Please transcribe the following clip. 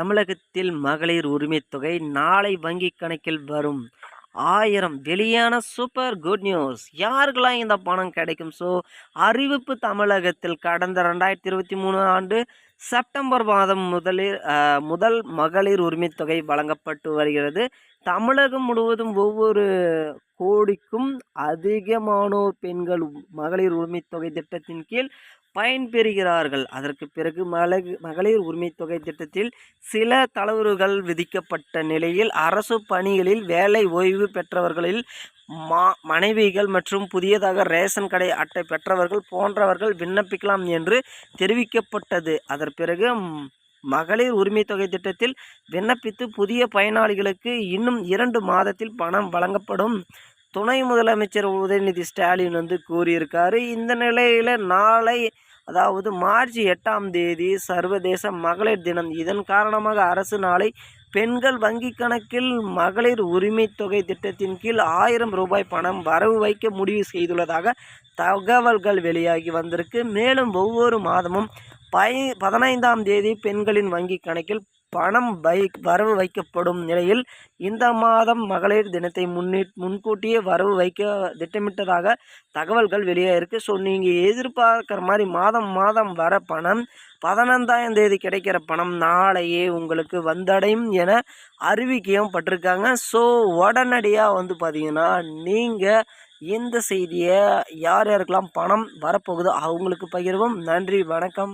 தமிழகத்தில் மகளிர் உரிமைத் தொகை நாளை வங்கிக் கணக்கில் வரும். ஆயிரம் வெளியான சூப்பர் குட் நியூஸ். யாருக்கெல்லாம் இந்த பணம் கிடைக்கும்? ஸோ அறிவிப்பு தமிழகத்தில் கடந்த ரெண்டாயிரத்தி இருபத்தி மூணு ஆண்டு செப்டம்பர் மாதம் முதலில் முதல் மகளிர் உரிமைத்தொகை வழங்கப்பட்டு வருகிறது. தமிழகம் முழுவதும் ஒவ்வொரு கோடிக்கும் அதிகமானோர் பெண்கள் மகளிர் உரிமைத்தொகை திட்டத்தின் கீழ் பயன்பெறுகிறார்கள் அதற்கு பிறகு மலகு மகளிர் உரிமைத்தொகை திட்டத்தில் சில தளவுகள் விதிக்கப்பட்ட நிலையில் அரசு பணிகளில் வேலை ஓய்வு பெற்றவர்களில் மா மனைவிகள் மற்றும் புதியதாக ரேஷன் கடை அட்டை பெற்றவர்கள் போன்றவர்கள் விண்ணப்பிக்கலாம் என்று தெரிவிக்கப்பட்டது. அதன் பிறகு மகளிர் உரிமை தொகை திட்டத்தில் விண்ணப்பித்து புதிய பயனாளிகளுக்கு இன்னும் இரண்டு மாதத்தில் பணம் வழங்கப்படும். துணை முதலமைச்சர் உதயநிதி ஸ்டாலின் வந்து கூறியிருக்காரு. இந்த நிலையில் நாளை அதாவது மார்ச் எட்டாம் தேதி சர்வதேச மகளிர் தினம். இதன் காரணமாக அரசு நாளை பெண்கள் வங்கி கணக்கில் மகளிர் உரிமை தொகை திட்டத்தின் கீழ் ஆயிரம் ரூபாய் பணம் வரவு வைக்க முடிவு செய்துள்ளதாக தகவல்கள் வெளியாகி வந்திருக்கு. மேலும் ஒவ்வொரு மாதமும் பை பதினைந்தாம் தேதி பெண்களின் வங்கி கணக்கில் பணம் வை வரவு வைக்கப்படும் நிலையில் இந்த மாதம் மகளிர் தினத்தை முன்னி முன்கூட்டியே வரவு வைக்க திட்டமிட்டதாக தகவல்கள் வெளியே இருக்குது ஸோ நீங்கள் எதிர்பார்க்குற மாதிரி மாதம் மாதம் வர பணம் பதினைந்தாம் தேதி கிடைக்கிற பணம் நாளையே உங்களுக்கு வந்தடையும் என அறிவிக்கையும் பட்டிருக்காங்க. ஸோ உடனடியாக வந்து பார்த்தீங்கன்னா நீங்கள் இந்த செய்தியை யார் யாருக்கெல்லாம் பணம் வரப்போகுதோ அவங்களுக்கு பகிர்வோம். நன்றி வணக்கம்.